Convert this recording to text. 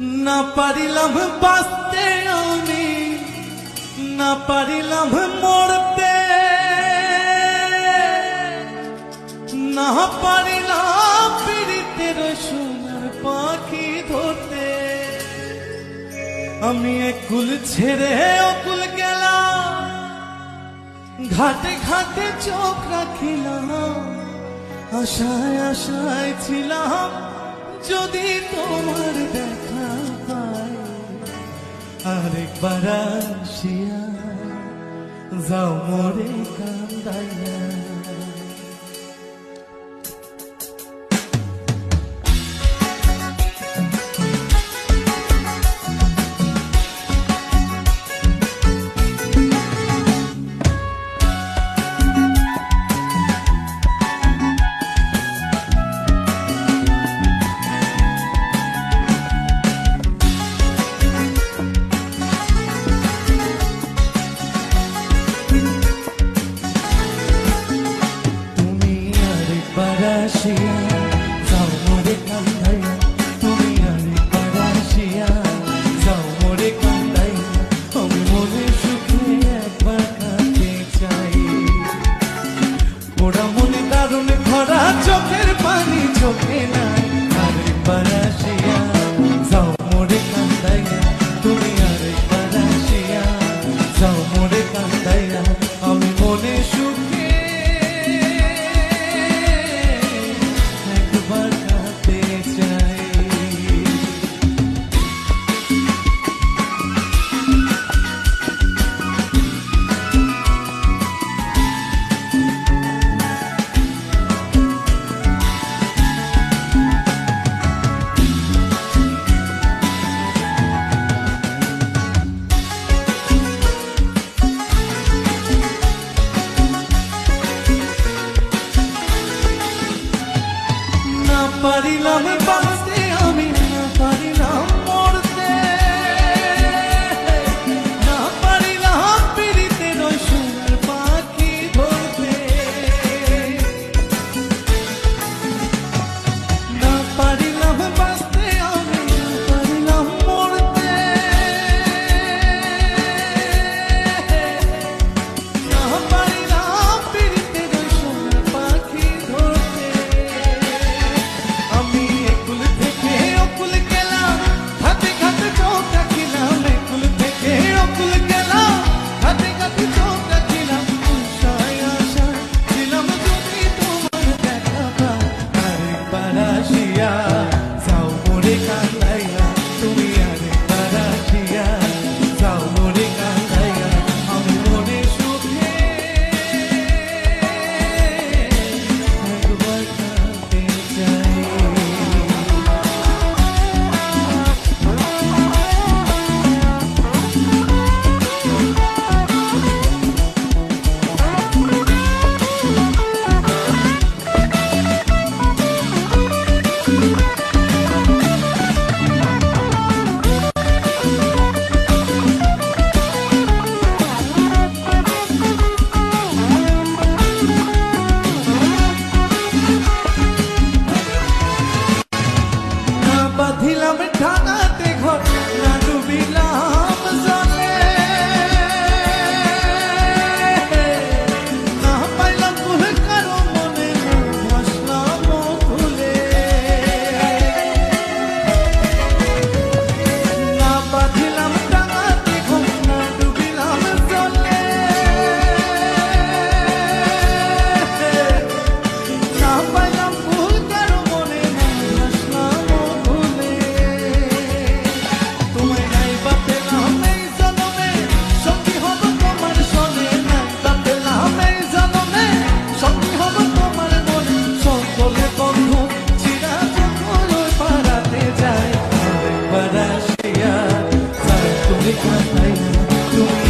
না পারিলাম বাঁচতে আমি, না পারিলাম মরতে। না পারিলাম পীড়িতের সোনার পাখি ধরতে। আমি একুল ছেড়ে অকুল গেলাম, ঘাটে ঘাটে চোখ রাখিলাম, আশায় আশায় ছিলাম যদি তোমার দেখা আরেকবার আসিয়া যাও মোরে কান্দাইয়া। 다시 পারিলাম পা Janaína,